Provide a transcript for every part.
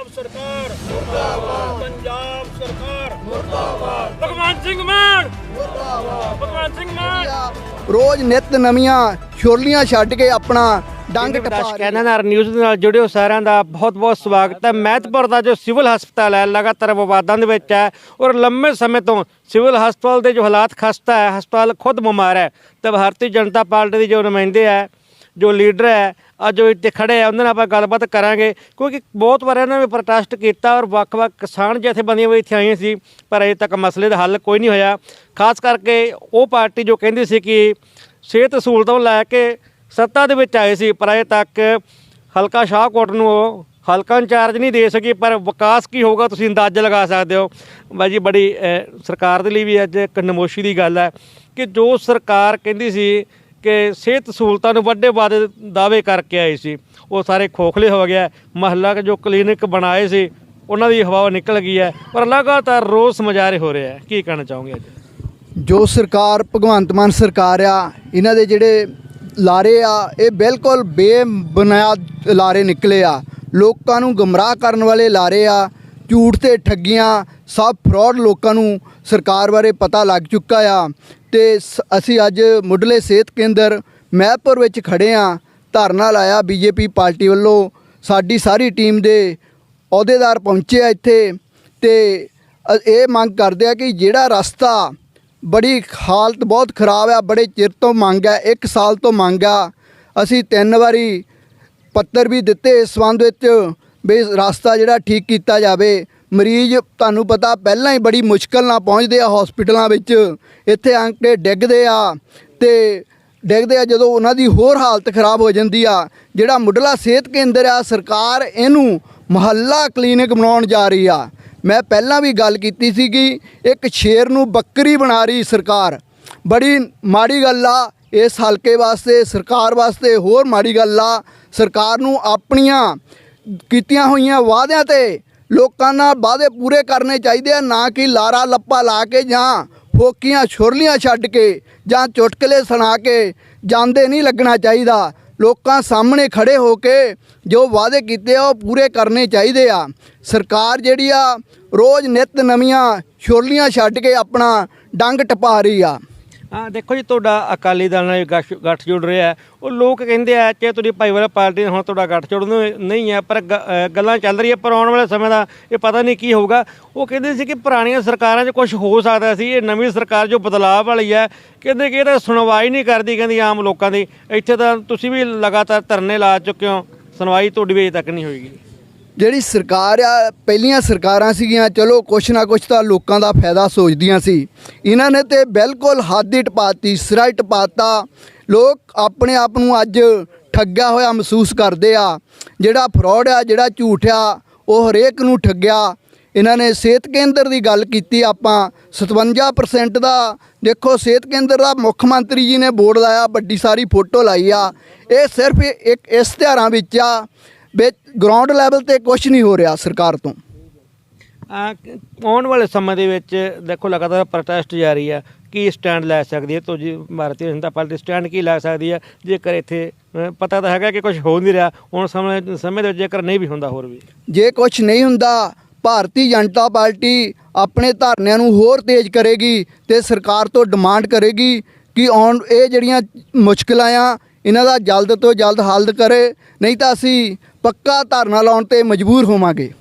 ਪੰਜਾਬ ਸਰਕਾਰ। ਮੁਰਦਾਬਾਦ। ਪੰਜਾਬ ਸਰਕਾਰ। ਮੁਰਦਾਬਾਦ। ਭਗਵੰਤ ਸਿੰਘ ਮਾਨ। ਮੁਰਦਾਬਾਦ। ਭਗਵੰਤ ਸਿੰਘ ਮਾਨ। ਰੋਜ਼ ਨਿਤ ਨਵੀਆਂ ਛੁਰਲੀਆਂ ਛੱਡ ਕੇ ਆਪਣਾ ਡੰਗ ਟਪਾ ਰਹੀ ਕਹਿੰਦਾ ਨਾਲ ਨਿਊਜ਼ ਦੇ ਨਾਲ ਜੁੜਿਓ ਸਾਰਿਆਂ ਦਾ ਬਹੁਤ-ਬਹੁਤ ਸਵਾਗਤ ਹੈ। ਮਹਿਤਪੁਰ ਦਾ ਜੋ ਸਿਵਲ ਹਸਪਤਾਲ ਹੈ ਲਗਾਤਾਰ ਵਿਵਾਦਾਂ ਦੇ ਵਿੱਚ ਹੈ ਔਰ ਲੰਮੇ ਸਮੇਂ ਤੋਂ ਸਿਵਲ ਹਸਪਤਾਲ ਦੇ ਜੋ ਹਾਲਾਤ ਖਸਤਾ ਹੈ ਹਸਪਤਾਲ ਖੁਦ ਬਿਮਾਰ ਹੈ। ਤੇ ਭਾਰਤੀ ਜਨਤਾ ਪਾਰਟੀ ਦੇ ਜੋ ਨੁਮਾਇੰਦੇ ਹੈ ਜੋ ਲੀਡਰ ਹੈ ਅੱਜ ਜੋ ਇੱਥੇ ਖੜੇ ਆ, ਉਹਨਾਂ ਨਾਲ ਆਪਾਂ ਗੱਲਬਾਤ ਕਰਾਂਗੇ, ਕਿਉਂਕਿ ਬਹੁਤ ਵਾਰ ਇਹਨਾਂ ਨੇ ਪ੍ਰੋਟੈਸਟ ਕੀਤਾ ਔਰ ਵੱਖ-ਵੱਖ ਕਿਸਾਨ ਜਥੇਬੰਦੀਆਂ ਵੀ ਇੱਥੇ ਆਈਆਂ ਸੀ, ਪਰ ਅਜੇ ਤੱਕ ਮਸਲੇ ਦਾ ਹੱਲ ਕੋਈ ਨਹੀਂ ਹੋਇਆ। ਖਾਸ ਕਰਕੇ ਉਹ ਪਾਰਟੀ ਜੋ ਕਹਿੰਦੀ ਸੀ ਕਿ ਸਿਹਤ ਸਹੂਲਤਾਂ ਲੈ ਕੇ ਸੱਤਾ ਦੇ ਵਿੱਚ ਆਏ ਸੀ, ਪਰ ਅਜੇ ਤੱਕ ਹਲਕਾ ਸ਼ਾਹਕੋਟ ਨੂੰ ਉਹ ਹਲਕਾ ਇੰਚਾਰਜ ਨਹੀਂ ਦੇ ਸਕੀ, ਪਰ ਵਿਕਾਸ ਕੀ ਹੋਊਗਾ ਤੁਸੀਂ ਅੰਦਾਜ਼ਾ ਲਗਾ ਸਕਦੇ ਹੋ। ਬਾਈ ਜੀ, ਬੜੀ ਸਰਕਾਰ ਦੇ ਲਈ ਵੀ ਅੱਜ ਇੱਕ ਨਮੋਸ਼ੀ ਦੀ ਗੱਲ ਹੈ ਕਿ ਜੋ ਸਰਕਾਰ ਕਹਿੰਦੀ ਸੀ ਕਿ ਸਿਹਤ ਸਹੂਲਤਾਂ ਨੂੰ ਵੱਡੇ ਵਾਅਦੇ ਦਾਅਵੇ ਕਰਕੇ ਆਏ ਸੀ। ਉਹ ਸਾਰੇ ਖੋਖਲੇ ਹੋ ਗਿਆ ਮਹੱਲਾ ਕੇ ਜੋ ਕਲੀਨਿਕ ਬਣਾਏ ਸੀ, ਉਹਨਾਂ ਦੀ ਹਵਾ ਨਿਕਲ ਗਈ ਹੈ ਪਰ ਲਗਾਤਾਰ ਰੋਸ ਮੁਜ਼ਾਹਰੇ ਹੋ ਰਹੇ ਹੈ। ਕੀ ਕਹਿਣਾ ਚਾਹੋਗੇ ਅੱਜ? ਜੋ ਸਰਕਾਰ, ਭਗਵੰਤ ਮਾਨ ਸਰਕਾਰ ਆ, ਇਹਨਾਂ ਦੇ ਜਿਹੜੇ ਲਾਰੇ ਆ, ਇਹ ਬਿਲਕੁਲ ਬੇਬੁਨਿਆਦ ਲਾਰੇ ਨਿਕਲੇ ਆ। ਲੋਕਾਂ ਨੂੰ ਗਮਰਾਹ ਕਰਨ ਵਾਲੇ ਲਾਰੇ ਆ, ਝੂਠ ਤੇ ਠੱਗੀਆਂ, ਸਭ ਫਰਾਡ ਲੋਕਾਂ ਨੂੰ ਸਰਕਾਰ ਬਾਰੇ ਪਤਾ ਲੱਗ ਚੁੱਕਾ ਆ ਤੇ ਸ- ਅਸੀਂ ਅੱਜ ਮੁੱਢਲੇ ਸਿਹਤ ਕੇਂਦਰ ਮਹਿਪੁਰ ਵਿੱਚ ਖੜੇ ਆ, ਧਰਨਾ ਲਾਇਆ ਬੀਜੇਪੀ ਪਾਰਟੀ ਵੱਲੋਂ, ਸਾਡੀ ਸਾਰੀ ਟੀਮ ਦੇ ਅਹੁਦੇਦਾਰ ਪਹੁੰਚੇ ਆ ਇੱਥੇ ਤੇ ਅ- ਇਹ ਮੰਗ ਕਰਦੇ ਆ ਕਿ ਜਿਹੜਾ ਰਸਤਾ ਬੜੀ ਹਾਲਤ ਬਹੁਤ ਖਰਾਬ ਆ, ਬੜੇ ਚਿਰ ਤੋਂ ਮੰਗ ਆ, ਇੱਕ ਸਾਲ ਤੋਂ ਮੰਗ ਆ, ਅਸੀਂ ਤਿੰਨ ਵਾਰੀ ਪੱਤਰ ਵੀ ਦਿੱਤੇ ਇਸ ਸੰਬੰਧ ਵਿੱਚ ਵੀ ਰਸਤਾ ਜਿਹੜਾ ਠੀਕ ਕੀਤਾ ਜਾਵੇ। ਮਰੀਜ਼ ਤੁਹਾਨੂੰ ਪਤਾ ਪਹਿਲਾਂ ਹੀ ਬੜੀ ਮੁਸ਼ਕਲ ਨਾਲ ਪਹੁੰਚਦੇ ਆ ਹਸਪੀਟਲਾਂ ਵਿੱਚ। ਇੱਥੇ ਆ ਡਿੱਗਦੇ ਆ ਤੇ ਡਿੱਗਦੇ ਆ ਜਦੋਂ ਉਹਨਾਂ ਦੀ ਹੋਰ ਹਾਲਤ ਖਰਾਬ ਹੋ ਜਾਂਦੀ ਆ। ਜਿਹੜਾ ਮੁੱਢਲਾ ਸਿਹਤ ਕੇਂਦਰ ਆ, ਸਰਕਾਰ ਇਹਨੂੰ ਮੁਹੱਲਾ ਕਲੀਨਿਕ ਬਣਾਉਣ ਜਾ ਰਹੀ ਆ। ਮੈਂ ਪਹਿਲਾਂ ਵੀ ਗੱਲ ਕੀਤੀ ਸੀ ਕਿ ਇੱਕ ਸ਼ੇਰ ਨੂੰ ਬੱਕਰੀ ਬਣਾ ਰਹੀ ਸਰਕਾਰ। ਬੜੀ ਮਾੜੀ ਗੱਲ ਆ, ਇਸ ਹਲਕੇ ਵਾਸਤੇ, ਸਰਕਾਰ ਵਾਸਤੇ ਹੋਰ ਮਾੜੀ ਗੱਲ ਆ। ਸਰਕਾਰ ਨੂੰ ਆਪਣੀਆਂ ਕੀਤੀਆਂ ਹੋਈਆਂ ਵਾਅਦਿਆਂ ਤੇ ਲੋਕਾਂ ਨਾਲ ਵਾਅਦੇ ਪੂਰੇ ਕਰਨੇ ਚਾਹੀਦੇ ਆ, ਨਾ ਕਿ ਲਾਰਾ ਲੱਪਾ ਲਾ ਕੇ ਜਾਂ ਫੋਕੀਆਂ ਛੁਰਲੀਆਂ ਛੱਡ ਕੇ ਜਾਂ ਚੁਟਕਲੇ ਸੁਣਾ ਕੇ ਜਾਂਦੇ ਨਹੀਂ ਲੱਗਣਾ ਚਾਹੀਦਾ। ਲੋਕਾਂ ਸਾਹਮਣੇ ਖੜੇ ਹੋ ਕੇ ਜੋ ਵਾਅਦੇ ਕੀਤੇ ਆ, ਉਹ ਪੂਰੇ ਕਰਨੇ ਚਾਹੀਦੇ ਆ। ਸਰਕਾਰ ਜਿਹੜੀ ਆ, ਰੋਜ਼ ਨਿਤ ਨਵੀਆਂ ਛੁਰਲੀਆਂ ਛੱਡ ਕੇ ਆਪਣਾ ਡੰਗ ਟਪਾ ਰਹੀ ਆ। ਹਾਂ, ਦੇਖੋ ਜੀ, ਤੁਹਾਡਾ ਅਕਾਲੀ ਦਲ ਨਾਲ ਗੱਠ ਗੱਠ ਜੁੜ ਰਿਹਾ ਉਹ ਲੋਕ ਕਹਿੰਦੇ ਆ ਕਿ ਤੁਹਾਡੀ ਭਾਈਵਾਲਾ ਪਾਰਟੀ ਨਾਲ ਹੁਣ ਤੁਹਾਡਾ ਗੱਠ ਜੁੜਨ ਨਹੀਂ ਹੈ, ਪਰ ਗੱਲਾਂ ਚੱਲ ਰਹੀਆਂ ਪਰ ਆਉਣ ਵਾਲੇ ਸਮੇਂ ਦਾ ਇਹ ਪਤਾ ਨਹੀਂ ਕੀ ਹੋਊਗਾ। ਉਹ ਕਹਿੰਦੇ ਸੀ ਕਿ ਪੁਰਾਣੀਆਂ ਸਰਕਾਰਾਂ 'ਚ ਕੁਝ ਹੋ ਸਕਦਾ ਸੀ, ਇਹ ਨਵੀਂ ਸਰਕਾਰ ਜੋ ਬਦਲਾਅ ਵਾਲੀ ਹੈ, ਕਹਿੰਦੇ ਕਿ ਇਹ ਤਾਂ ਸੁਣਵਾਈ ਨਹੀਂ ਕਰਦੀ, ਕਹਿੰਦੀ ਆਮ ਲੋਕਾਂ ਦੀ। ਇੱਥੇ ਤਾਂ ਤੁਸੀਂ ਵੀ ਲਗਾਤਾਰ ਧਰਨੇ ਲਾ ਚੁੱਕੇ ਹੋ, ਸੁਣਵਾਈ ਤੁਹਾਡੀ ਵੀ ਅਜੇ ਤੱਕ ਨਹੀਂ ਹੋਏਗੀ। ਜਿਹੜੀ ਸਰਕਾਰ ਆ, ਪਹਿਲੀਆਂ ਸਰਕਾਰਾਂ ਸੀਗੀਆਂ, ਚਲੋ ਕੁਛ ਨਾ ਕੁਛ ਤਾਂ ਲੋਕਾਂ ਦਾ ਫਾਇਦਾ ਸੋਚਦੀਆਂ ਸੀ। ਇਹਨਾਂ ਨੇ ਤੇ ਬਿਲਕੁਲ ਹੱਦ ਹੀ ਟਪਾਤੀ, ਸਿਰਾ ਹੀ ਟਪਾਤਾ। ਲੋਕ ਆਪਣੇ ਆਪ ਨੂੰ ਅੱਜ ਠੱਗਿਆ ਹੋਇਆ ਮਹਿਸੂਸ ਕਰਦੇ ਆ। ਜਿਹੜਾ ਫਰਾਡ ਆ, ਜਿਹੜਾ ਝੂਠ ਆ, ਉਹ ਹਰੇਕ ਨੂੰ ਠੱਗਿਆ। ਇਹਨਾਂ ਨੇ ਸਿਹਤ ਕੇਂਦਰ ਦੀ ਗੱਲ ਕੀਤੀ ਆਪਾਂ 57% ਦਾ। ਦੇਖੋ, ਸਿਹਤ ਕੇਂਦਰ ਦਾ ਮੁੱਖ ਮੰਤਰੀ ਜੀ ਨੇ ਬੋਰਡ ਲਾਇਆ, ਵੱਡੀ ਸਾਰੀ ਫੋਟੋ ਲਾਈ ਆ। ਇਹ ਸਿਰਫ ਇੱਕ ਇਸ਼ਤਿਹਾਰਾਂ ਵਿੱਚ ਆ। ਵਿੱਚ ਗਰਾਊਂਡ ਲੈਵਲ ਤੇ ਕੁਝ ਨਹੀਂ ਹੋ ਰਿਹਾ ਸਰਕਾਰ ਤੋਂ। ਆ ਆਉਣ ਵਾਲੇ ਸਮੇਂ ਦੇ ਵਿੱਚ ਦੇਖੋ ਲਗਾਤਾਰ ਪ੍ਰੋਟੈਸਟ ਜਾਰੀ ਹੈ ਕੀ ਸਟੈਂਡ ਲੈ ਸਕਦੀ ਹੈ? ਜੀ ਭਾਰਤੀ ਜਨਤਾ ਪਾਰਟੀ ਸਟੈਂਡ ਕੀ ਲੈ ਸਕਦੀ ਹੈ ਜੇਕਰ ਇੱਥੇ ਅ, ਪਤਾ ਤਾਂ ਹੈਗਾ ਕਿ ਕੁਝ ਹੋ ਨਹੀਂ ਰਿਹਾ ਹੁਣ ਸਮੇਂ ਸਮੇਂ ਦੇ ਵਿੱਚ ਜੇਕਰ ਨਹੀਂ ਵੀ ਹੁੰਦਾ ਹੋਰ ਵੀ। ਜੇ ਕੁਝ ਨਹੀਂ ਹੁੰਦਾ ਭਾਰਤੀ ਜਨਤਾ ਪਾਰਟੀ ਆਪਣੇ ਧਰਨਿਆਂ ਨੂੰ ਹੋਰ ਤੇਜ਼ ਕਰੇਗੀ ਤੇ ਸਰਕਾਰ ਤੋਂ ਡਿਮਾਂਡ ਕਰੇਗੀ ਕਿ ਆਉਣ ਇਹ ਜਿਹੜੀਆਂ ਮੁਸ਼ਕਲਾਂ ਆ ਇਹਨਾਂ ਦਾ ਜਲਦ ਤੋਂ ਜਲਦ ਹੱਲ ਕਰੇ, ਨਹੀਂ ਤਾਂ ਅਸੀਂ ਪੱਕਾ ਧਰਨਾ ਲਾਉਣ ਤੇ ਮਜਬੂਰ ਹੋਵਾਂਗੇ।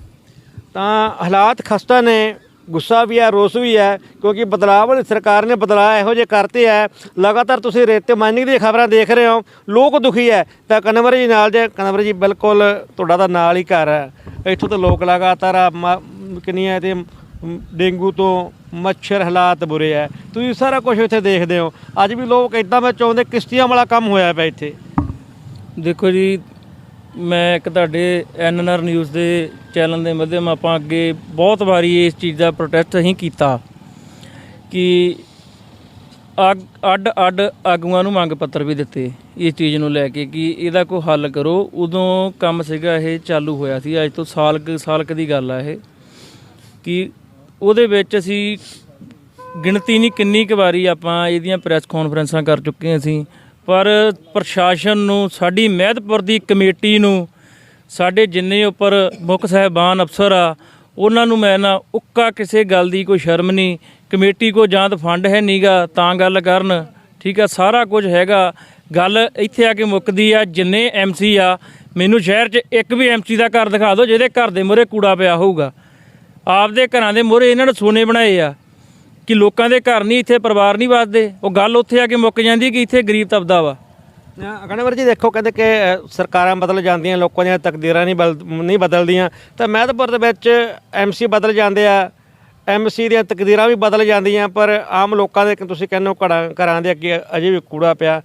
ਤਾਂ ਹਾਲਾਤ ਖਸਤਾ ਨੇ, ਗੁੱਸਾ ਵੀ ਹੈ, ਰੋਸ ਵੀ ਹੈ, ਕਿਉਂਕਿ ਬਦਲਾਅ ਵਾਲੀ ਸਰਕਾਰ ਨੇ ਬਦਲਾਅ ਇਹੋ ਜਿਹੇ ਕਰਤੇ ਹੈ। ਲਗਾਤਾਰ ਤੁਸੀਂ ਰੇਤੇ ਮਾਈਨਿੰਗ ਦੀਆਂ ਖਬਰਾਂ ਦੇਖ ਰਹੇ ਹੋ, ਲੋਕ ਦੁਖੀ ਹੈ। ਤਾਂ ਕਨਵਰ ਜੀ ਨਾਲ ਜੇ, ਕਨਵਰ ਜੀ ਬਿਲਕੁਲ ਤੁਹਾਡਾ ਤਾਂ ਨਾਲ ਹੀ ਘਰ ਹੈ। ਇੱਥੋਂ ਤਾਂ ਲੋਕ ਲਗਾਤਾਰ ਮ- ਕਿੰਨੀਆਂ ਤੇ ਡੇਂਗੂ ਤੋਂ ਮੱਛਰ ਹਾਲਾਤ ਬੁਰੇ ਹੈ ਤੁਸੀਂ ਸਾਰਾ ਕੁਝ ਇੱਥੇ ਦੇਖਦੇ ਹੋ। ਅੱਜ ਵੀ ਲੋਕ ਇਦਾਂ ਵਿੱਚ ਆਉਂਦੇ ਕਿਸ਼ਤੀਆਂ ਵਾਲਾ ਕੰਮ ਹੋਇਆ ਪਿਆ ਇੱਥੇ। ਦੇਖੋ ਜੀ, ਮੈਂ ਇੱਕ ਤੁਹਾਡੇ ਐਨਐਨਆਰ ਨਿਊਜ਼ ਦੇ ਚੈਨਲ ਦੇ ਮਾਧਿਅਮ ਆਪਾਂ ਅੱਗੇ ਬਹੁਤ ਵਾਰੀ ਇਸ ਚੀਜ਼ ਦਾ ਪ੍ਰੋਟੈਸਟ ਅਸੀਂ ਕੀਤਾ ਕਿ ਅੱਡ ਅੱਡ ਆਗੂਆਂ ਨੂੰ ਮੰਗ ਪੱਤਰ ਵੀ ਦਿੱਤੇ ਇਸ ਚੀਜ਼ ਨੂੰ ਲੈ ਕੇ ਕਿ ਇਹਦਾ ਕੋਈ ਹੱਲ ਕਰੋ। ਉਦੋਂ ਕੰਮ ਸੀਗਾ ਇਹ ਚਾਲੂ ਹੋਇਆ ਸੀ। ਅੱਜ ਤੋਂ ਸਾਲ ਕੁ, ਸਾਲ ਦੀ ਗੱਲ ਆ ਇਹ ਕਿ ਉਹਦੇ ਵਿੱਚ ਅਸੀਂ ਗਿਣਤੀ ਨਹੀਂ ਕਿੰਨੀ ਕੁ ਵਾਰੀ ਆਪਾਂ ਇਹਦੀਆਂ ਪ੍ਰੈਸ ਕਾਨਫਰੰਸਾਂ ਕਰ ਚੁੱਕੇ ਹਾਂ ਅਸੀਂ, ਪਰ ਪ੍ਰਸ਼ਾਸਨ ਨੂੰ, ਸਾਡੀ ਮਹਿਤਪੁਰ ਦੀ ਕਮੇਟੀ ਨੂੰ, ਸਾਡੇ ਜਿੰਨੇ ਉੱਪਰ ਮੁੱਖ ਸਾਹਿਬਾਨ ਅਫਸਰ ਆ, ਉਹਨਾਂ ਨੂੰ ਮੈਂ ਨਾ ਉੱਕਾ ਕਿਸੇ ਗੱਲ ਦੀ ਕੋਈ ਸ਼ਰਮ ਨਹੀਂ, ਕਮੇਟੀ ਕੋ ਜਾਂ ਤਾਂ ਫੰਡ ਹੈ ਨਹੀਂਗਾ ਤਾਂ ਗੱਲ ਕਰਨ, ਠੀਕ ਆ, ਸਾਰਾ ਕੁਝ ਹੈਗਾ। ਗੱਲ ਇੱਥੇ ਆ ਕੇ ਮੁੱਕਦੀ ਆ, ਜਿੰਨੇ ਐਮਸੀ ਆ, ਮੈਨੂੰ ਸ਼ਹਿਰ 'ਚ ਇੱਕ ਵੀ ਐਮਸੀ ਦਾ ਘਰ ਦਿਖਾ ਦਿਓ, ਜਿਹਦੇ ਘਰ ਦੇ ਮੂਹਰੇ ਕੂੜਾ ਪਿਆ ਹੋਊਗਾ। ਆਪਦੇ ਘਰਾਂ ਦੇ ਮੂਹਰੇ ਇਹਨਾਂ ਨੇ ਸੋਨੇ ਬਣਾਏ ਆ ਕਿ ਲੋਕਾਂ ਦੇ ਘਰ ਨਹੀਂ ਇੱਥੇ ਪਰਿਵਾਰ ਨਹੀਂ ਵੱਸਦੇ। ਉਹ ਗੱਲ ਉੱਥੇ ਆ ਕੇ ਮੁੱਕ ਜਾਂਦੀ ਕਿ ਇੱਥੇ ਗਰੀਬ ਤਬਦਾ ਵਾ। ਅਗਨਵਰ ਜੀ ਦੇਖੋ ਕਹਿੰਦੇ ਕਿ ਸਰਕਾਰਾਂ ਬਦਲ ਜਾਂਦੀਆਂ ਲੋਕਾਂ ਦੀਆਂ ਤਕਦੀਰਾਂ ਨਹੀਂ ਬਦਲ ਨਹੀਂ ਬਦਲਦੀਆਂ। ਤਾਂ ਮਹਿਤਪੁਰ ਦੇ ਵਿੱਚ ਐਮਸੀ ਬਦਲ ਜਾਂਦੇ ਆ। ਐਮਸੀ ਦੀਆਂ ਤਕਦੀਰਾਂ ਵੀ ਬਦਲ ਜਾਂਦੀਆਂ ਪਰ ਆਮ ਲੋਕਾਂ ਦੇ ਤੁਸੀਂ ਕਹਿੰਦੇ ਹੋ ਘਰਾਂ ਘਰਾਂ ਦੇ ਅੱਗੇ ਅਜੇ ਵੀ ਕੂੜਾ ਪਿਆ।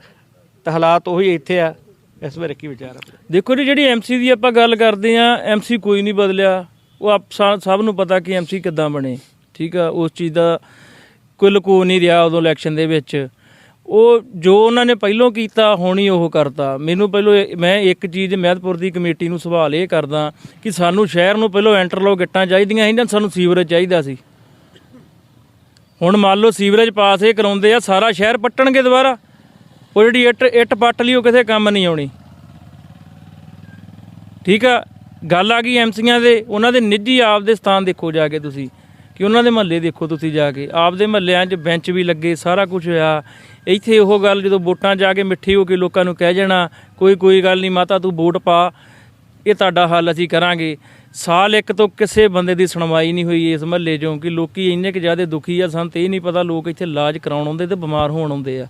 ਤਾਂ ਹਾਲਾਤ ਉਹੀ ਇੱਥੇ ਆ। ਇਸ ਬਾਰੇ ਕੀ ਵਿਚਾਰ ਦੇਖੋ ਜੀ ਜਿਹੜੀ ਐਮਸੀ ਦੀ ਆਪਾਂ ਗੱਲ ਕਰਦੇ ਆ ਐਮਸੀ ਕੋਈ ਨਹੀਂ ਬਦਲਿਆ। ਉਹ ਆਪ ਸਾ- ਸਭ ਨੂੰ ਪਤਾ ਕਿ ਐਮਸੀ ਕਿੱਦਾਂ ਬਣੇ, ਠੀਕ ਆ, ਉਸ ਚੀਜ਼ ਦਾ ਕੋਈ ਲਕੋ ਨਹੀਂ ਰਿਹਾ ਉਦੋਂ ਇਲੈਕਸ਼ਨ ਦੇ ਵਿੱਚ। ਉਹ ਜੋ ਉਹਨਾਂ ਨੇ ਪਹਿਲੋਂ ਕੀਤਾ, ਹੁਣ ਹੀ ਉਹ ਕਰਤਾ। ਮੈਨੂੰ ਪਹਿਲਾਂ ਇਹ- ਮੈਂ ਇੱਕ ਚੀਜ਼ ਮਹਿਤਪੁਰ ਦੀ ਕਮੇਟੀ ਨੂੰ ਸਵਾਲ ਇਹ ਕਰਦਾ ਕਿ ਸਾਨੂੰ ਸ਼ਹਿਰ ਨੂੰ ਪਹਿਲੋਂ ਇੰਟਰਲੋਕ ਇੱਟਾਂ ਚਾਹੀਦੀਆਂ ਸੀ ਨਾ ਸਾਨੂੰ ਸੀਵਰੇਜ ਚਾਹੀਦਾ ਸੀ? ਹੁਣ ਮੰਨ ਲਓ ਸੀਵਰੇਜ ਪਾਸ ਇਹ ਕਰਾਉਂਦੇ ਆ, ਸਾਰਾ ਸ਼ਹਿਰ ਪੱਟਣਗੇ ਦੁਬਾਰਾ। ਉਹ ਜਿਹੜੀ ਇੱਟ ਇੱਟ ਪੱਟ ਲਈ ਉਹ ਕਿਸੇ ਕੰਮ ਨਹੀਂ ਆਉਣੀ। ਠੀਕ ਆ ਗੱਲ ਆ ਗਈ ਐਮਸੀਆਂ ਦੇ, ਉਹਨਾਂ ਦੇ ਨਿੱਜੀ ਆਪ ਦੇ ਸਥਾਨ ਦੇਖੋ ਜਾ ਕੇ ਤੁਸੀਂ, ਕਿ ਉਹਨਾਂ ਦੇ ਮਹੱਲੇ ਦੇਖੋ ਤੁਸੀਂ ਜਾ ਕੇ। ਆਪ ਦੇ ਮਹੱਲਿਆਂ 'ਚ ਬੈਂਚ ਵੀ ਲੱਗੇ, ਸਾਰਾ ਕੁਝ ਹੋਇਆ। ਇੱਥੇ ਉਹ ਗੱਲ ਜਦੋਂ ਵੋਟਾਂ ਜਾ ਕੇ ਮਿੱਠੀ ਹੋ ਕੇ ਲੋਕਾਂ ਨੂੰ ਕਹਿ ਜਾਣਾ, ਕੋਈ ਕੋਈ ਗੱਲ ਨਹੀਂ ਮਾਤਾ, ਤੂੰ ਵੋਟ ਪਾ। ਇਹ ਤੁਹਾਡਾ ਹੱਲ ਅਸੀਂ ਕਰਾਂਗੇ। ਸਾਲ ਇੱਕ ਤੋਂ ਕਿਸੇ ਬੰਦੇ ਦੀ ਸੁਣਵਾਈ ਨਹੀਂ ਹੋਈ ਇਸ ਮਹੱਲੇ 'ਚੋਂ, ਕਿ ਲੋਕੀ ਇੰਨੇ ਕਿ ਜ਼ਿਆਦਾ ਦੁਖੀ ਆ। ਸਾਨੂੰ ਤੇ ਇਹ ਨਹੀਂ ਪਤਾ, ਲੋਕ ਇੱਥੇ ਇਲਾਜ ਕਰਾਉਣ ਆਉਂਦੇ ਤੇ ਬਿਮਾਰ ਹੋਣ ਆਉਂਦੇ ਆ।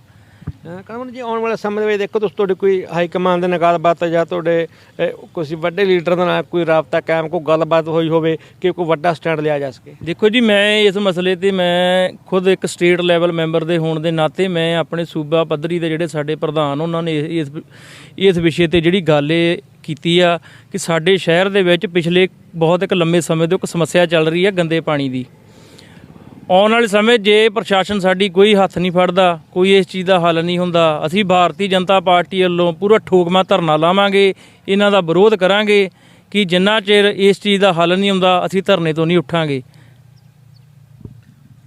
ਕਮਨ ਜੀ ਆਉਣ ਵਾਲੇ ਸਮੇਂ ਦੇ ਵਿੱਚ ਦੇਖੋ ਤੁਸੀਂ ਤੁਹਾਡੀ ਕੋਈ ਹਾਈ ਕਮਾਂਡ ਦੇ ਨਾਲ ਗੱਲਬਾਤ ਜਾਂ ਤੁਹਾਡੇ ਅ, ਕਿਸੇ ਵੱਡੇ ਲੀਡਰ ਦੇ ਨਾਲ ਕੋਈ ਰਾਬਤਾ ਕਾਇਮ ਕੋਈ ਗੱਲਬਾਤ ਹੋਈ ਹੋਵੇ ਕਿ ਕੋਈ ਵੱਡਾ ਸਟੈਂਡ ਲਿਆ ਜਾ ਸਕੇ? ਦੇਖੋ ਜੀ ਮੈਂ ਇਸ ਮਸਲੇ ਤੇ ਮੈਂ ਖੁਦ ਇੱਕ ਸਟੇਟ ਲੈਵਲ ਮੈਂਬਰ ਦੇ ਹੋਣ ਦੇ ਨਾਤੇ ਮੈਂ ਆਪਣੇ ਸੂਬਾ ਪੱਧਰੀ ਦੇ ਜਿਹੜੇ ਸਾਡੇ ਪ੍ਰਧਾਨ ਉਹਨਾਂ ਨੇ ਇਸ ਇਸ ਵਿਸ਼ੇ ਤੇ ਜਿਹੜੀ ਗੱਲ ਇਹ ਕੀਤੀ ਆ ਕਿ ਸਾਡੇ ਸ਼ਹਿਰ ਦੇ ਵਿੱਚ ਪਿਛਲੇ ਬਹੁਤ ਇੱਕ ਲੰਮੇ ਸਮੇਂ ਤੋਂ ਇੱਕ ਸਮੱਸਿਆ ਚੱਲ ਰਹੀ ਹੈ ਗੰਦੇ ਪਾਣੀ ਦੀ। ਆਉਣ ਵਾਲੇ ਸਮੇਂ ਜੇ ਪ੍ਰਸ਼ਾਸਨ ਸਾਡੀ ਕੋਈ ਹੱਥ ਨਹੀਂ ਫੜਦਾ, ਕੋਈ ਇਸ ਚੀਜ਼ ਦਾ ਹੱਲ ਨਹੀਂ ਹੁੰਦਾ, ਅਸੀਂ ਭਾਰਤੀ ਜਨਤਾ ਪਾਰਟੀ ਵੱਲੋਂ ਪੂਰਾ ਠੋਕਮਾ ਧਰਨਾ ਲਾਵਾਂਗੇ, ਇਹਨਾਂ ਦਾ ਵਿਰੋਧ ਕਰਾਂਗੇ ਕਿ ਜਿੰਨਾ ਚਿਰ ਇਸ ਚੀਜ਼ ਦਾ ਹੱਲ ਨਹੀਂ ਹੁੰਦਾ, ਅਸੀਂ ਧਰਨੇ ਤੋਂ ਨਹੀਂ ਉੱਠਾਂਗੇ।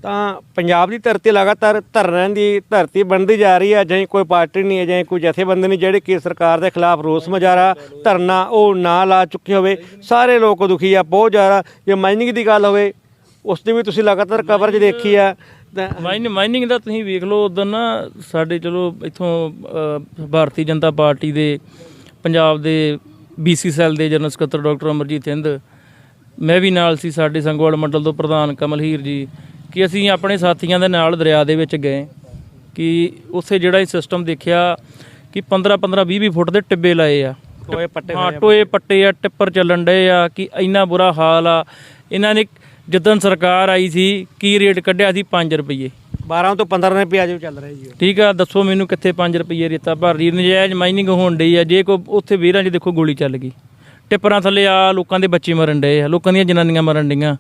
ਤਾਂ ਪੰਜਾਬ ਦੀ ਧਰਤੀ ਲਗਾਤਾਰ ਧਰਨਿਆਂ ਦੀ ਧਰਤੀ ਬਣਦੀ ਜਾ ਰਹੀ ਹੈ ਜਾਂ ਕੋਈ ਪਾਰਟੀ ਨਹੀਂ ਹੈ ਕੋਈ ਜਥੇਬੰਦੀ ਨਹੀਂ, ਜਿਹੜੇ ਕਿ ਸਰਕਾਰ ਦੇ ਖਿਲਾਫ ਰੋਸ ਮੁਜ਼ਾਹਰਾ ਧਰਨਾ ਉਹ ਨਾ ਲਾ ਚੁੱਕੇ ਹੋਵੇ। ਸਾਰੇ ਲੋਕ ਦੁਖੀ ਆ, ਬਹੁਤ ਜ਼ਿਆਦਾ, ਜੇ ਮਾਈਨਿੰਗ ਦੀ ਗੱਲ ਹੋਵੇ ਉਸ ਦੀ ਵੀ ਤੁਸੀਂ ਲਗਾਤਾਰ ਕਵਰੇਜ ਦੇਖੀ ਆ ਤਾਂ ਮਾਈਨ ਮਾਈਨਿੰਗ ਦਾ ਤੁਸੀਂ ਵੇਖ ਲਓ ਉਦੋਂ ਨਾ ਸਾਡੇ ਚਲੋ ਇੱਥੋਂ ਭਾਰਤੀ ਜਨਤਾ ਪਾਰਟੀ ਦੇ ਪੰਜਾਬ ਦੇ ਬੀਸੀ ਸੈੱਲ ਦੇ ਜਨਰਲ ਸਕੱਤਰ ਡਾਕਟਰ ਅਮਰਜੀਤ ਹਿੰਦ ਮੈਂ ਵੀ ਨਾਲ ਸੀ ਸਾਡੇ ਸੰਗਵਾਲ ਮੰਡਲ ਤੋਂ ਪ੍ਰਧਾਨ ਕਮਲ ਹੀਰ ਜੀ ਕਿ ਅਸੀਂ ਆਪਣੇ ਸਾਥੀਆਂ ਦੇ ਨਾਲ ਦਰਿਆ ਦੇ ਵਿੱਚ ਗਏ ਕਿ ਉੱਥੇ ਜਿਹੜਾ ਇਹ ਸਿਸਟਮ ਦੇਖਿਆ ਕਿ 15 15 20 20 ਫੁੱਟ ਦੇ ਟਿੱਬੇ ਲਾਏ ਆ। ਟੋਏ ਪੱਟੇ ਹਾਂ ਟੋਏ ਪੱਟੇ ਆ ਟਿੱਪਰ ਚੱਲਣ ਡਏ ਆ ਕਿ ਇੰਨਾ ਬੁਰਾ ਹਾਲ ਆ ਇਹਨਾਂ ਨੇ ਜਦੋਂ ਸਰਕਾਰ ਆਈ ਸੀ ਕੀ ਰੇਟ ਕੱਢਿਆ ਸੀ? 5 ਰੁਪਏ 12 ਤੋਂ 15 ਰੁਪਏ ਜੋ ਚੱਲ ਰਿਹਾ ਜੀ ਠੀਕ ਆ ਦੱਸੋ ਮੈਨੂੰ ਕਿੱਥੇ 5 ਰੁਪਏ ਰੇਤਾ ਭਰ ਰਹੀ ਨਜਾਇਜ਼ ਮਾਈਨਿੰਗ ਹੋਣ ਡਈ ਆ। ਜੇ ਕੋ ਉੱਥੇ ਵੀਰਾਂ 'ਚ ਦੇਖੋ ਗੋਲੀ ਚੱਲ ਗਈ। ਟਿੱਪਰਾਂ ਥੱਲੇ ਆ ਲੋਕਾਂ ਦੇ ਬੱਚੇ ਮਰਨ ਡਏ ਆ ਲੋਕਾਂ ਦੀਆਂ ਜਨਾਨੀਆਂ ਮਰਨ ਡਈਆਂ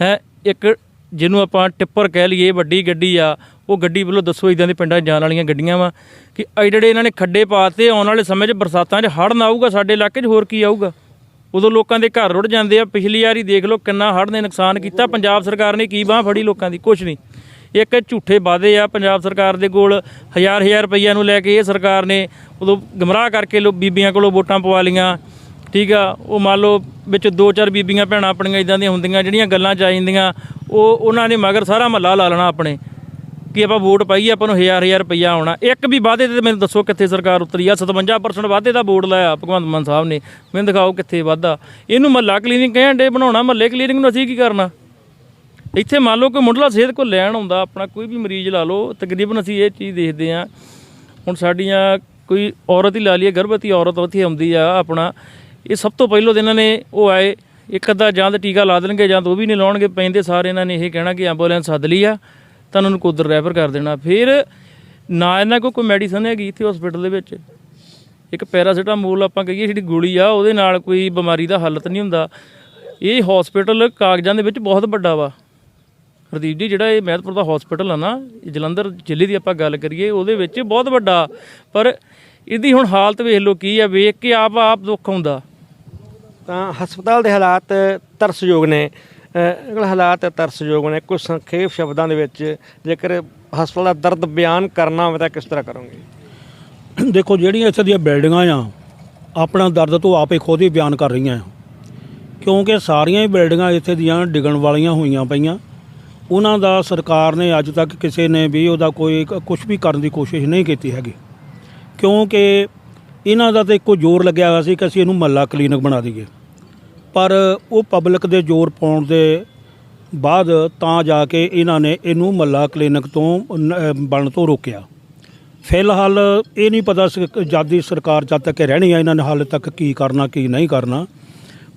ਹੈ ਇੱਕ ਜਿਹਨੂੰ ਆਪਾਂ ਟਿੱਪਰ ਕਹਿ ਲਈਏ ਵੱਡੀ ਗੱਡੀ ਆ ਉਹ ਗੱਡੀ ਵੱਲੋਂ ਦੱਸੋ ਇਦਾਂ ਦੇ ਪਿੰਡਾਂ ਜਾਣ ਵਾਲੀਆਂ ਗੱਡੀਆਂ ਵਾ ਕਿ ਐ ਜਿਹੜੇ ਇਹਨਾਂ ਨੇ ਖੱਡੇ ਪਾਤੇ ਆਉਣ ਵਾਲੇ ਸਮੇਂ 'ਚ ਬਰਸਾਤਾਂ 'ਚ ਹੜ੍ਹ ਨਾ ਆਊਗਾ ਸਾਡੇ ਇਲਾਕੇ 'ਚ ਹੋਰ ਕੀ ਆਊਗਾ? ਉਦੋਂ ਲੋਕਾਂ ਦੇ ਘਰ ਰੁੜ ਜਾਂਦੇ ਆ। ਪਿਛਲੀ ਵਾਰੀ ਦੇਖ ਲਓ ਕਿੰਨਾ ਹੜ੍ਹ ਨੇ ਨੁਕਸਾਨ ਕੀਤਾ। ਪੰਜਾਬ ਸਰਕਾਰ ਨੇ ਕੀ ਬਾਹ ਫੜੀ ਲੋਕਾਂ ਦੀ? ਕੁਝ ਨਹੀਂ। ਇੱਕ ਝੂਠੇ ਵਾਅਦੇ ਆ। ਪੰਜਾਬ ਸਰਕਾਰ ਦੇ ਕੋਲ ਹਜ਼ਾਰ ਹਜ਼ਾਰ ਰੁਪਈਆ ਨੂੰ ਲੈ ਕੇ ਇਹ ਸਰਕਾਰ ਨੇ ਉਦੋਂ ਗਮਰਾਹ ਕਰਕੇ ਲੋ ਬੀਬੀਆਂ ਕੋਲੋਂ ਵੋਟਾਂ ਪਵਾ ਲੀਆਂ ਠੀਕ ਆ? ਉਹ ਮੰਨ ਲਓ ਵਿੱਚ ਦੋ ਚਾਰ ਬੀਬੀਆਂ ਭੈਣਾਂ ਆਪਣੀਆਂ ਇਦਾਂ ਦੀਆਂ ਹੁੰਦੀਆਂ, ਜਿਹੜੀਆਂ ਗੱਲਾਂ ਚ ਆ ਜਾਂਦੀਆਂ। ਉਹ ਉਹਨਾਂ ਨੇ ਮਗਰ ਸਾਰਾ ਮਹੱਲਾ ਲਾ ਲੈਣਾ ਆਪਣੇ। ਕਿ ਆਪਾਂ ਵੋਟ ਪਾਈਏ, ਆਪਾਂ ਨੂੰ ਹਜ਼ਾਰ ਹਜ਼ਾਰ ਰੁਪਈਆ ਆਉਣਾ। ਇੱਕ ਵੀ ਵਾਅਦੇ ਤੇ ਮੈਨੂੰ ਦੱਸੋ ਕਿੱਥੇ ਸਰਕਾਰ ਉਤਰੀ ਆ। 57% ਵਾਅਦੇ ਦਾ ਬੋਰਡ ਲਾਇਆ ਭਗਵੰਤ ਮਾਨ ਸਾਹਿਬ ਨੇ। ਮੈਨੂੰ ਦਿਖਾਓ ਕਿੱਥੇ ਵਾਧਾ। ਇਹਨੂੰ ਮਹੱਲਾ ਕਲੀਨਿਕ ਕਹਿਣ ਬਣਾਉਣਾ ਮਹੱਲੇ ਕਲੀਨਿਕ ਨੂੰ ਅਸੀਂ ਕੀ ਕਰਨਾ? ਇੱਥੇ ਮੰਨ ਲਓ ਕੋਈ ਮੁੱਢਲਾ ਸਿਹਤ ਕੋ ਲੈਣ ਆਉਂਦਾ, ਆਪਣਾ ਕੋਈ ਵੀ ਮਰੀਜ਼ ਲਾ ਲਓ, ਤਕਰੀਬਨ ਅਸੀਂ ਇਹ ਚੀਜ਼ ਦੇਖਦੇ ਆ ਹੁਣ ਸਾਡੀਆਂ ਕੋਈ ਔਰਤ ਹੀ ਲਾ ਲਈਏ, ਗਰਭਵਤੀ ਔਰਤ ਉੱਥੇ ਆਉਂਦੀ ਆ, ਆਪਣਾ। ਇਹ ਸਭ ਤੋਂ ਪਹਿਲਾਂ ਤਾਂ ਇਹਨਾਂ ਨੇ ਉਹ ਆਏ, ਇੱਕ ਅੱਧਾ ਜਾਂ ਤਾਂ ਟੀਕਾ ਲਾ ਦੇਣਗੇ ਜਾਂ ਤਾਂ ਉਹ ਵੀ ਨਹੀਂ ਲਾਉਣਗੇ। ਪੈਂਦੇ ਸਾਰੇ ਇਹਨਾਂ ਨੇ ਇਹ ਕਹਿਣਾ ਕਿ ਐਂਬੂਲੈਂਸ ਸੱਦ ਲਈ ਆ। ਤਾਂ ਤੁਹਾਨੂੰ ਨਕੋਦਰ ਰੈਫਰ ਕਰ ਦੇਣਾ। ਫਿਰ ਨਾ ਇਹਨਾਂ ਕੋਲ ਕੋਈ ਮੈਡੀਸਨ ਹੈਗੀ ਇੱਥੇ ਹਸਪੀਟਲ ਦੇ ਵਿੱਚ। ਇੱਕ ਪੈਰਾਸੀਟਾਮੋਲ ਆਪਾਂ ਕਹੀਏ ਜਿਹੜੀ ਗੋਲੀ ਆ, ਉਹਦੇ ਨਾਲ ਕੋਈ ਬਿਮਾਰੀ ਦਾ ਹੱਲ ਤਾਂ ਨਹੀਂ ਹੁੰਦਾ। ਇਹ ਹਸਪੀਟਲ ਕਾਗਜ਼ਾਂ ਦੇ ਵਿੱਚ ਬਹੁਤ ਵੱਡਾ ਵਾ। ਹਰਦੀਪ ਜੀ, ਜਿਹੜਾ ਇਹ ਮਹਿਤਪੁਰ ਦਾ ਹਸਪੀਟਲ ਆ ਨਾ ਜਲੰਧਰ ਜ਼ਿਲ੍ਹੇ ਦੀ ਆਪਾਂ ਗੱਲ ਕਰੀਏ, ਉਹਦੇ ਵਿੱਚ ਬਹੁਤ ਵੱਡਾ। ਪਰ ਇਹਦੀ ਹੁਣ ਹਾਲਤ ਵੇਖ ਲਓ ਕੀ ਆ, ਵੇਖ ਕੇ ਆਪ ਆਪ ਦੁੱਖ ਹੁੰਦਾ। ਤਾਂ ਹਸਪਤਾਲ ਦੇ ਹਾਲਾਤ ਤਰਸਯੋਗ ਨੇ। ਅਗਲੇ ਹਾਲਾਤ ਤਰਸਯੋਗ ਨੇ ਕੁਝ ਸੰਖੇਪ ਸ਼ਬਦਾਂ ਦੇ ਵਿੱਚ ਜੇਕਰ ਹਸਪਤਾਲ ਦਾ ਦਰਦ ਬਿਆਨ ਕਰਨਾ ਹੋਵੇ ਤਾਂ ਕਿਸ ਤਰ੍ਹਾਂ ਕਰੋਗੇ? ਦੇਖੋ, ਜਿਹੜੀਆਂ ਇੱਥੇ ਦੀਆਂ ਬਿਲਡਿੰਗਾਂ ਆ, ਆਪਣਾ ਦਰਦ ਤੋਂ ਆਪੇ ਖੁਦ ਹੀ ਬਿਆਨ ਕਰ ਰਹੀਆਂ ਆ। ਕਿਉਂਕਿ ਸਾਰੀਆਂ ਹੀ ਬਿਲਡਿੰਗਾਂ ਇੱਥੇ ਦੀਆਂ ਡਿੱਗਣ ਵਾਲੀਆਂ ਹੋਈਆਂ ਪਈਆਂ। ਉਹਨਾਂ ਦਾ ਸਰਕਾਰ ਨੇ ਅੱਜ ਤੱਕ ਕਿਸੇ ਨੇ ਵੀ ਉਹਦਾ ਕੋਈ ਕੁਝ ਵੀ ਕਰਨ ਦੀ ਕੋਸ਼ਿਸ਼ ਨਹੀਂ ਕੀਤੀ ਹੈਗੀ। ਕਿਉਂਕਿ ਇਹਨਾਂ ਦਾ ਤਾਂ ਇੱਕੋ ਜ਼ੋਰ ਲੱਗਿਆ ਹੋਇਆ ਸੀ ਕਿ ਅਸੀਂ ਇਹਨੂੰ ਮੱਲਾ ਕਲੀਨਿਕ ਬਣਾ ਦਈਏ। ਪਰ ਉਹ ਪਬਲਿਕ ਦੇ ਜ਼ੋਰ ਪਾਉਣ ਦੇ ਬਾਅਦ ਤਾਂ ਜਾ ਕੇ ਇਹਨਾਂ ਨੇ ਇਹਨੂੰ ਮੱਲਾ ਕਲੀਨਿਕ ਤੋਂ ਬਣ ਤੋਂ ਰੋਕਿਆ। ਫਿਲਹਾਲ ਇਹ ਨਹੀਂ ਪਤਾ ਸੀ, ਜਦ ਦੀ ਸਰਕਾਰ ਜਦ ਤੱਕ ਰਹਿਣੀ ਆ, ਇਹਨਾਂ ਨੇ ਹਾਲੇ ਤੱਕ ਕੀ ਕਰਨਾ, ਕੀ ਨਹੀਂ ਕਰਨਾ।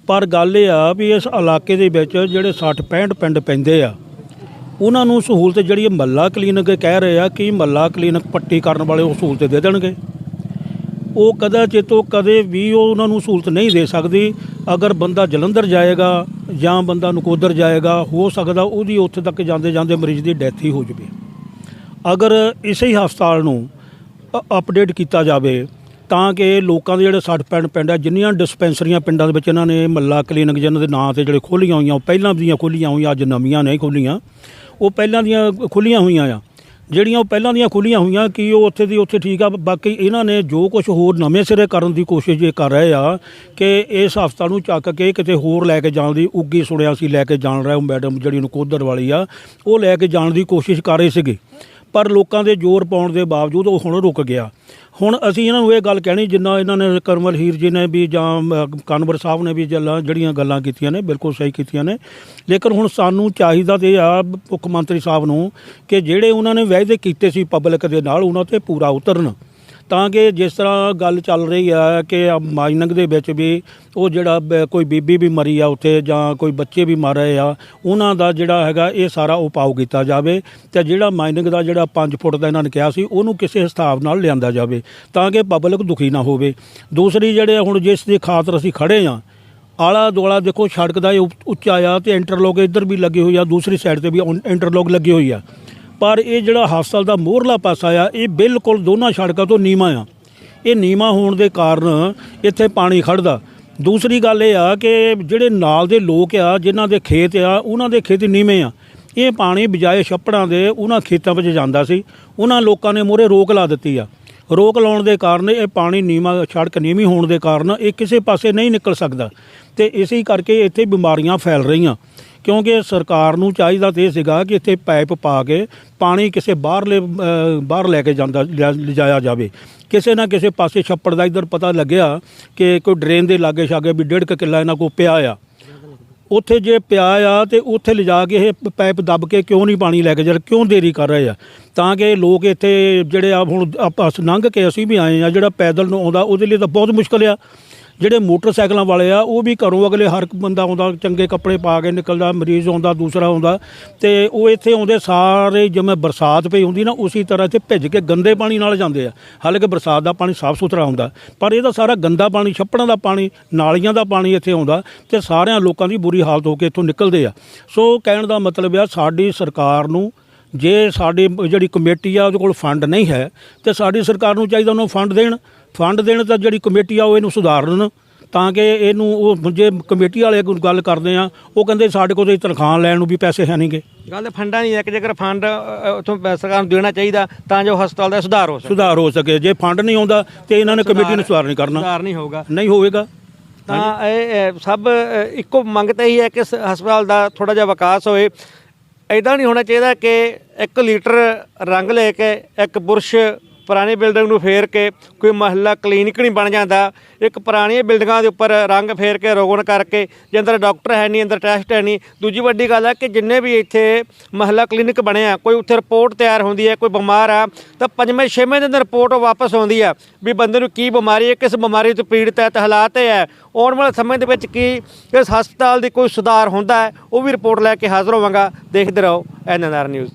ਪਰ ਗੱਲ ਇਹ ਆ ਵੀ ਇਸ ਇਲਾਕੇ ਦੇ ਵਿੱਚ ਜਿਹੜੇ 60 65 ਪਿੰਡ ਪੈਂਦੇ ਆ, ਉਹਨਾਂ ਨੂੰ ਸਹੂਲਤ ਜਿਹੜੀ ਇਹ ਮੱਲਾ ਕਲੀਨਿਕ ਕਹਿ ਰਹੇ ਆ, ਕਿ ਮੱਲਾ ਕਲੀਨਿਕ ਪੱਟੀ ਕਰਨ ਵਾਲੇ ਉਹ ਸਹੂਲਤ ਦੇ ਦੇਣਗੇ। ਉਹ ਕਦਾ ਤੋਂ ਕਦੇ ਵੀ ਉਹ ਉਹਨਾਂ ਨੂੰ ਸਹੂਲਤ ਨਹੀਂ ਦੇ ਸਕਦੀ। ਅਗਰ ਬੰਦਾ ਜਲੰਧਰ ਜਾਏਗਾ ਜਾਂ ਬੰਦਾ ਨਕੋਦਰ ਜਾਏਗਾ, ਹੋ ਸਕਦਾ ਉਹਦੀ ਉੱਥੇ ਤੱਕ ਜਾਂਦੇ ਜਾਂਦੇ ਮਰੀਜ਼ ਦੀ ਡੈਥ ਹੀ ਹੋ ਜਾਵੇ। ਅਗਰ ਇਸੇ ਹੀ ਹਸਪਤਾਲ ਨੂੰ ਅਪਡੇਟ ਕੀਤਾ ਜਾਵੇ, ਤਾਂ ਕਿ ਲੋਕਾਂ ਦੇ ਜਿਹੜੇ 60 ਪਿੰਡ ਪਿੰਡ ਆ, ਜਿੰਨੀਆਂ ਡਿਸਪੈਂਸਰੀਆਂ ਪਿੰਡਾਂ ਦੇ ਵਿੱਚ ਇਹਨਾਂ ਨੇ ਮੱਲਾ ਕਲੀਨਿਕ ਜਿਹਨਾਂ ਦੇ ਨਾਂ ਤੇ ਜਿਹੜੇ ਖੋਲੀਆਂ ਹੋਈਆਂ, ਉਹ ਪਹਿਲਾਂ ਦੀਆਂ ਖੋਲੀਆਂ ਹੋਈਆਂ, ਅੱਜ ਨਵੀਆਂ ਨਹੀਂ ਖੋਲੀਆਂ। ਉਹ ਪਹਿਲਾਂ ਦੀਆਂ ਖੁੱਲੀਆਂ ਹੋਈਆਂ ਆ। ਜਿਹੜੀਆਂ ਉਹ ਪਹਿਲਾਂ ਦੀਆਂ ਖੁੱਲੀਆਂ ਹੋਈਆਂ ਕਿ ਉਹ ਉੱਥੇ ਦੀ ਉੱਥੇ ਠੀਕ ਆ, ਬਾਕੀ ਇਹਨਾਂ ਨੇ ਜੋ ਕੁਝ ਹੋਰ ਨਵੇਂ ਸਿਰੇ ਕਰਨ ਦੀ ਕੋਸ਼ਿਸ਼ ਇਹ ਕਰ ਰਹੇ ਆ ਕਿ ਇਸ ਹਸਪਤਾਲ ਨੂੰ ਚੱਕ ਕੇ ਕਿਤੇ ਹੋਰ ਲੈ ਕੇ ਜਾਣ ਦੀ ਉੱਗੀ ਸੁਣਿਆ ਸੀ, ਲੈ ਕੇ ਜਾਣ ਰਿਹਾ ਉਹ ਮੈਡਮ ਜਿਹੜੀ ਨਕੋਦਰ ਵਾਲੀ ਆ, ਉਹ ਲੈ ਕੇ ਜਾਣ ਦੀ ਕੋਸ਼ਿਸ਼ ਕਰ ਰਹੇ ਸੀਗੇ। ਪਰ ਲੋਕਾਂ ਦੇ ਜ਼ੋਰ ਪਾਉਣ ਦੇ ਬਾਵਜੂਦ ਉਹ ਹੁਣ ਰੁਕ ਗਿਆ। ਹੁਣ ਅਸੀਂ ਇਹਨਾਂ ਨੂੰ ਇਹ ਗੱਲ ਕਹਿਣੀ ਜਿੰਨਾ ਇਹਨਾਂ ਨੇ ਕਰਮਲ ਹੀਰ ਜੀ ਨੇ ਵੀ ਜਾਂ ਅ, ਕਨਵਰ ਸਾਹਿਬ ਨੇ ਵੀ ਜਿਹੜੀਆਂ ਗੱਲਾਂ ਕੀਤੀਆਂ ਨੇ ਬਿਲਕੁਲ ਸਹੀ ਕੀਤੀਆਂ ਨੇ। ਲੇਕਿਨ ਹੁਣ ਸਾਨੂੰ ਚਾਹੀਦਾ ਤੇ ਆ ਮੁੱਖ ਮੰਤਰੀ ਸਾਹਿਬ ਨੂੰ ਕਿ ਜਿਹੜੇ ਉਹਨਾਂ ਨੇ ਵਾਅਦੇ ਕੀਤੇ ਸੀ ਪਬਲਿਕ ਦੇ ਨਾਲ ਉਹਨਾਂ ਤੇ ਪੂਰਾ ਉਤਰਨ। ਤਾਂ ਕਿ ਜਿਸ ਤਰ੍ਹਾਂ ਗੱਲ ਚੱਲ ਰਹੀ ਆ ਕਿ ਆ ਮਾਈਨਿੰਗ ਦੇ ਵਿੱਚ ਵੀ ਉਹ ਜਿਹੜਾ ਬ- ਕੋਈ ਬੀਬੀ ਵੀ ਮਰੀ ਆ ਉੱਥੇ ਜਾਂ ਕੋਈ ਬੱਚੇ ਵੀ ਮਰ ਰਹੇ ਆ, ਉਹਨਾਂ ਦਾ ਜਿਹੜਾ ਹੈਗਾ ਇਹ ਸਾਰਾ ਉਪਾਅ ਕੀਤਾ ਜਾਵੇ ਤੇ ਜਿਹੜਾ ਮਾਈਨਿੰਗ ਦਾ ਜਿਹੜਾ 5 ਫੁੱਟ ਦਾ ਇਹਨਾਂ ਨੇ ਕਿਹਾ ਸੀ, ਉਹਨੂੰ ਕਿਸੇ ਹਿਸਾਬ ਨਾਲ ਲਿਆਂਦਾ ਜਾਵੇ ਤਾਂ ਕਿ ਪਬਲਿਕ ਦੁਖੀ ਨਾ ਹੋਵੇ। ਦੂਸਰੀ ਜਿਹੜੇ ਹੁਣ ਜਿਸ ਦੀ ਖਾਤਰ ਅਸੀਂ ਖੜੇ ਆ, ਆਲਾ ਦੁਆਲਾ ਦੇਖੋ ਸੜਕ ਦਾ ਇਹ ਉੱਚ- ਉੱਚਾ ਆ ਤੇ ਇੰਟਰਲੋਕ ਇੱਧਰ ਵੀ ਲੱਗੀ ਹੋਈ ਆ, ਦੂਸਰੀ ਸਾਈਡ ਤੇ ਵੀ ਇੰਟਰਲੋਕ ਲੱਗੀ ਹੋਈ ਆ। ਪਰ ਇਹ ਜਿਹੜਾ ਹਸਪਤਾਲ ਦਾ ਮੋਹਰਲਾ ਪਾਸਾ ਆ, ਇਹ ਬਿਲਕੁਲ ਦੋਨਾਂ ਸੜਕਾਂ ਤੋਂ ਨੀਵਾਂ ਆ। ਇਹ ਨੀਵਾਂ ਹੋਣ ਦੇ ਕਾਰਨ ਇੱਥੇ ਪਾਣੀ ਖੜਦਾ ਦੂਸਰੀ ਗੱਲ ਇਹ ਆ ਕਿ ਜਿਹੜੇ ਨਾਲ ਦੇ ਲੋਕ ਆ, ਜਿਨ੍ਹਾਂ ਦੇ ਖੇਤ ਆ, ਉਹਨਾਂ ਦੇ ਖੇਤ ਨੀਵੇਂ ਆ। ਇਹ ਪਾਣੀ ਬਜਾਏ ਛੱਪੜਾਂ ਦੇ ਉਹਨਾਂ ਖੇਤਾਂ ਵਿੱਚ ਜਾਂਦਾ ਸੀ। ਉਹਨਾਂ ਲੋਕਾਂ ਨੇ ਮੋਰੇ ਰੋਕ ਲਾ ਦਿੱਤੀ ਆ। ਰੋਕ ਲਾਉਣ ਦੇ ਕਾਰਨ ਇਹ ਪਾਣੀ ਨੀਵਾਂ ਸੜਕ ਨੀਵੀਂ ਹੋਣ ਦੇ ਕਾਰਨ ਇਹ ਕਿਸੇ ਪਾਸੇ ਨਹੀਂ ਨਿਕਲ ਸਕਦਾ। ਤੇ ਇਸੇ ਕਰਕੇ ਇੱਥੇ ਬਿਮਾਰੀਆਂ ਫੈਲ ਰਹੀਆਂ। ਕਿਉਂਕਿ ਸਰਕਾਰ ਨੂੰ ਚਾਹੀਦਾ ਤੇ ਇਹ ਸੀਗਾ ਕਿ ਇੱਥੇ ਪਾਈਪ ਪਾ ਕੇ ਪਾਣੀ ਕਿਸੇ ਬਾਹਰਲੇ ਬਾਹਰ ਲੈ ਕੇ ਜਾਂਦਾ, ਲਿਆ- ਲਿਜਾਇਆ ਜਾਵੇ। ਕਿਸੇ ਨਾ ਕਿਸੇ ਪਾਸੇ ਛੱਪੜ ਦਾ ਇੱਧਰ ਪਤਾ ਲੱਗਿਆ ਕਿ ਕੋਈ ਡਰੇਨ ਦੇ ਲਾਗੇ ਛਾਗੇ ਵੀ ਡੇਢ ਕੁ ਕਿੱਲਾ ਇਹਨਾਂ ਕੋਲ ਪਿਆ ਆ। ਉੱਥੇ ਜੇ ਪਿਆ ਆ ਤੇ ਉੱਥੇ ਲਿਜਾ ਕੇ ਇਹ ਪਾਈਪ ਦੱਬ ਕੇ ਕਿਉਂ ਨਹੀਂ ਪਾਣੀ ਲੈ ਕੇ ਜਾ ਕਿਉਂ ਦੇਰੀ ਕਰ ਰਹੇ ਆ? ਤਾਂ ਕਿ ਲੋਕ ਇੱਥੇ ਜਿਹੜੇ ਆ ਹੁਣ ਆਪਾਂ ਲੰਘ ਕੇ ਅਸੀਂ ਵੀ ਆਏ ਆ, ਜਿਹੜਾ ਪੈਦਲ ਨੂੰ ਆਉਂਦਾ, ਉਹਦੇ ਲਈ ਤਾਂ ਬਹੁਤ ਮੁਸ਼ਕਲ ਆ। ਜਿਹੜੇ ਮੋਟਰਸਾਈਕਲਾਂ ਵਾਲੇ ਆ, ਉਹ ਵੀ ਘਰੋਂ ਅਗਲੇ ਹਰ ਇੱਕ ਬੰਦਾ ਆਉਂਦਾ, ਚੰਗੇ ਕੱਪੜੇ ਪਾ ਕੇ ਨਿਕਲਦਾ, ਮਰੀਜ਼ ਆਉਂਦਾ, ਦੂਸਰਾ ਆਉਂਦਾ ਤੇ ਉਹ ਇੱਥੇ ਆਉਂਦੇ ਸਾਰੇ ਜਿਵੇਂ ਬਰਸਾਤ ਪਈ ਹੁੰਦੀ ਨਾ, ਉਸੇ ਤਰ੍ਹਾਂ ਇੱਥੇ ਭਿੱਜ ਕੇ ਗੰਦੇ ਪਾਣੀ ਨਾਲ ਜਾਂਦੇ ਆ। ਹਾਲਾਂਕਿ ਬਰਸਾਤ ਦਾ ਪਾਣੀ ਸਾਫ਼ ਸੁਥਰਾ ਹੁੰਦਾ, ਪਰ ਇਹਦਾ ਸਾਰਾ ਗੰਦਾ ਪਾਣੀ, ਛੱਪੜਾਂ ਦਾ ਪਾਣੀ, ਨਾਲੀਆਂ ਦਾ ਪਾਣੀ ਇੱਥੇ ਆਉਂਦਾ ਤੇ ਸਾਰਿਆਂ ਲੋਕਾਂ ਦੀ ਬੁਰੀ ਹਾਲਤ ਹੋ ਕੇ ਇੱਥੋਂ ਨਿਕਲਦੇ ਆ। ਸੋ ਕਹਿਣ ਦਾ ਮਤਲਬ ਆ, ਸਾਡੀ ਸਰਕਾਰ ਨੂੰ ਜੇ ਸਾਡੀ ਜਿਹੜੀ ਕਮੇਟੀ ਆ, ਉਹਦੇ ਕੋਲ ਫੰਡ ਨਹੀਂ ਹੈ, ਤੇ ਸਾਡੀ ਸਰਕਾਰ ਨੂੰ ਚਾਹੀਦਾ ਉਹਨੂੰ ਫੰਡ ਦੇਣ। ਫੰਡ ਦੇਣ ਤਾਂ ਜਿਹੜੀ ਕਮੇਟੀ ਆ ਉਹ ਇਹਨੂੰ ਸੁਧਾਰਨ ਤਾਂ ਕਿ ਇਹਨੂੰ ਉਹ ਜੇ ਕਮੇਟੀ ਵਾਲੇ ਕੋਈ ਗੱਲ ਕਰਦੇ ਆ ਉਹ ਕਹਿੰਦੇ ਸਾਡੇ ਕੋਲ ਤਾਂ ਤਨਖਾਹ ਲੈਣ ਨੂੰ ਵੀ ਪੈਸੇ ਹੈ ਨਹੀਂਗੇ। ਗੱਲ ਫੰਡਾਂ ਨਹੀਂ ਹੈ ਕਿ ਜੇਕਰ ਫੰਡ ਉਥੋਂ ਸਰਕਾਰ ਨੂੰ ਦੇਣਾ ਚਾਹੀਦਾ ਤਾਂ ਜੋ ਹਸਪਤਾਲ ਦਾ ਸੁਧਾਰ ਹੋ ਸਕੇ। ਸੁਧਾਰ ਹੋ ਸਕੇ। ਜੇ ਫੰਡ ਨਹੀਂ ਆਉਂਦਾ ਤੇ ਇਹਨਾਂ ਨੇ ਕਮੇਟੀ ਨੂੰ ਸੁਧਾਰ ਨਹੀਂ ਕਰਨਾ। ਸੁਧਾਰ ਨਹੀਂ ਹੋਊਗਾ। ਨਹੀਂ ਹੋਵੇਗਾ। ਤਾਂ ਇਹ ਸਭ ਇੱਕੋ ਮੰਗ ਤਾਂ ਹੀ ਹੈ ਕਿ ਹਸਪਤਾਲ ਦਾ ਥੋੜਾ ਜਿਹਾ ਵਿਕਾਸ ਹੋਏ। ਐਦਾਂ ਨਹੀਂ ਹੋਣਾ ਚਾਹੀਦਾ ਕਿ 1 ਲੀਟਰ ਰੰਗ ਲੈ ਕੇ ਇੱਕ ਬੁਰਸ਼ ਪੁਰਾਣੀ ਬਿਲਡਿੰਗ ਨੂੰ ਫੇਰ ਕੇ ਕੋਈ ਮਹੱਲਾ ਕਲੀਨਿਕ ਨਹੀਂ ਬਣ ਜਾਂਦਾ। ਇੱਕ ਪੁਰਾਣੀਆਂ ਬਿਲਡਿੰਗਾਂ ਦੇ ਉੱਪਰ ਰੰਗ ਫੇਰ ਕੇ ਰੋਗਣ ਕਰਕੇ ਜੇ ਅੰਦਰ ਡਾਕਟਰ ਹੈ ਨਹੀਂ, ਅੰਦਰ ਟੈਸਟ ਹੈ ਨਹੀਂ। ਦੂਜੀ ਵੱਡੀ ਗੱਲ ਹੈ ਕਿ ਜਿੰਨੇ ਵੀ ਇੱਥੇ ਮਹੱਲਾ ਕਲੀਨਿਕ ਬਣੇ ਆ, ਕੋਈ ਉੱਥੇ ਰਿਪੋਰਟ ਤਿਆਰ ਹੁੰਦੀ ਹੈ, ਕੋਈ ਬਿਮਾਰ ਆ, ਤਾਂ ਪੰਜਵੇਂ, ਛੇਵੇਂ ਦਿਨ ਰਿਪੋਰਟ ਵਾਪਸ ਆਉਂਦੀ ਆ ਵੀ ਬੰਦੇ ਨੂੰ ਕੀ ਬਿਮਾਰੀ ਹੈ, ਕਿਸ ਬਿਮਾਰੀ ਤੋਂ ਪੀੜਤ ਹੈ, ਤੇ ਹਾਲਾਤ ਹੈ। ਆਉਣ ਵਾਲੇ ਸਮੇਂ ਦੇ ਵਿੱਚ ਕੀ ਇਸ ਹਸਪਤਾਲ ਦੀ ਕੋਈ ਸੁਧਾਰ ਹੁੰਦਾ ਹੈ, ਉਹ ਵੀ ਰਿਪੋਰਟ ਲੈ ਕੇ ਹਾਜ਼ਰ ਹੋਵਾਂਗਾ। ਦੇਖਦੇ ਰਹੋ ਐਨਐਨਆਰ ਨਿਊਜ਼।